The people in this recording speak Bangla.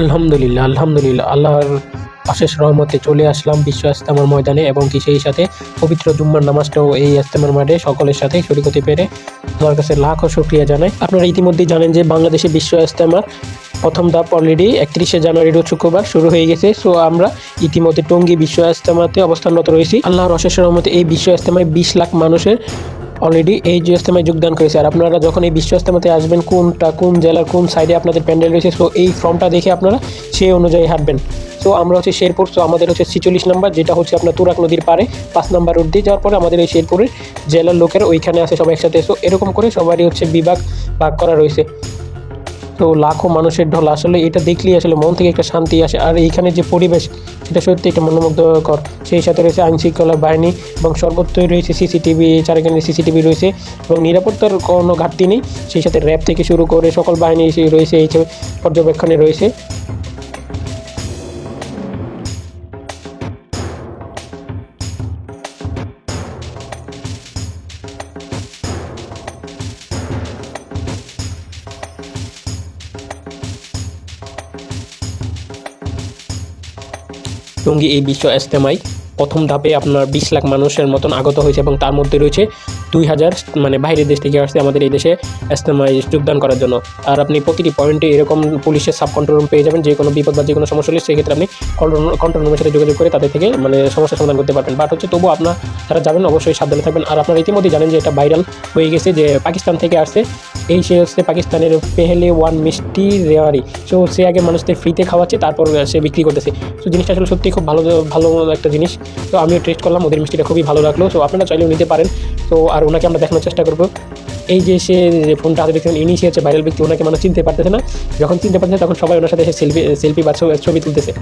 আলহামদুলিল্লাহ আলহামদুলিল্লাহ। আল্লাহর অশেষ রহমতে চলে আসলাম বিশ্ব ইস্তেমার ময়দানে এবং কি সেই সাথে পবিত্র জুম্মার নামাজটাও এই ইস্তেমার মাঠে সকলের সাথে শরিক হতে পেরে আমার কাছে লাখো শুক্রিয়া জানাই। আপনারা ইতিমধ্যেই জানেন যে বাংলাদেশে বিশ্ব ইস্তেমার প্রথম ধাপ অলরেডি একত্রিশে জানুয়ারি রোজ শুক্রবার শুরু হয়ে গেছে। সো আমরা ইতিমধ্যে টঙ্গী বিশ্ব ইস্তেমাতে অবস্থানরত রয়েছি। আল্লাহর অশেষ রহমতে এই বিশ্ব ইস্তেমায় বিশ লাখ মানুষের অলরেডি এই জিও ইস্তেমায় যোগদান করেছে। আর আপনারা যখন এই বিশ্ব ইস্তেমাতে আসবেন, কোনটা, কোন জেলার কোন সাইডে আপনাদের প্যান্ডেল রয়েছে সো এই ফর্মটা দেখে আপনারা সেই অনুযায়ী হাঁটবেন। সো আমরা হচ্ছে শেরপুর সো আমাদের হচ্ছে ছিচল্লিশ নাম্বার যেটা হচ্ছে আপনার তুরাক নদীর পারে পাঁচ নাম্বার রোড দিয়ে যাওয়ার পরে আমাদের এই শেরপুরের জেলার লোকের ওইখানে আছে সবাই একসাথে। সো এরকম করে সবারই হচ্ছে বিভাগ ভাগ করা রয়েছে। তো লাখো মানুষের ঢল, আসলে এটা দেখলেই আসলে মন থেকে একটা শান্তি আসে। আর এইখানে যে পরিবেশ, সেটা সত্যি একটা মনোমুগ্ধকর। সেই সাথে রয়েছে আইন শৃঙ্খলা বাহিনী এবং সর্বত্রই রয়েছে সিসিটিভি, চারিখানে সিসিটিভি রয়েছে এবং নিরাপত্তার কোনো ঘাটতি নেই। সেই সাথে র্যাব থেকে শুরু করে সকল বাহিনী রয়েছে, এই পর্যবেক্ষণে রয়েছে। টঙ্গী এই বিশ্ব ইস্তেমায় প্রথম ধাপে আপনার বিশ লাখ মানুষের মতন আগত হয়েছে এবং তার মধ্যে রয়েছে দুই হাজার মানে বাইরের দেশ থেকে আসছে আমাদের এই দেশে যোগদান করার জন্য। আর আপনি প্রতিটি পয়েন্টে এরকম পুলিশের সাব কন্ট্রোল রুম পেয়ে যাবেন যে কোনো বিপদ বা যে কোনো সমস্যা হলে সেক্ষেত্রে আপনি কন্ট্রোল রুমের সাথে যোগাযোগ করে তাদের থেকে মানে সমস্যার সমাধান করতে পারবেন। বাট হচ্ছে তবু আপনার যারা যাবেন, অবশ্যই সাবধানে থাকবেন। আর আপনারা ইতিমধ্যেই জানেন যে এটা ভাইরাল হয়ে গেছে যে পাকিস্তান থেকে আসছে। এই সে হচ্ছে পাকিস্তানের পেহেলে ওয়ান মিষ্টি রেওয়ারি। সো সে আগে মানুষদের ফ্রিতে খাওয়াচ্ছে, তারপর সে বিক্রি করতেছে। তো জিনিসটা আসলে সত্যি খুব ভালো ভালো একটা জিনিস। তো আমিও টেস্ট করলাম, ওদের মিষ্টিটা খুবই ভালো লাগল, তো আপনারা চাইলেও নিতে পারেন। তো আর ওনাকে আমরা দেখানোর চেষ্টা করব। এই যে সে, যে ফোনটা হাতে দেখছেন ইনি সে হচ্ছে ভাইরাল ব্যক্তি, ওনাকে মানে চিনতে পারতেছে না। যখন চিনতে পারতেছে তখন সবাই ওনার সাথে সেলফি সেলফি বা ছবি তুলতেছে।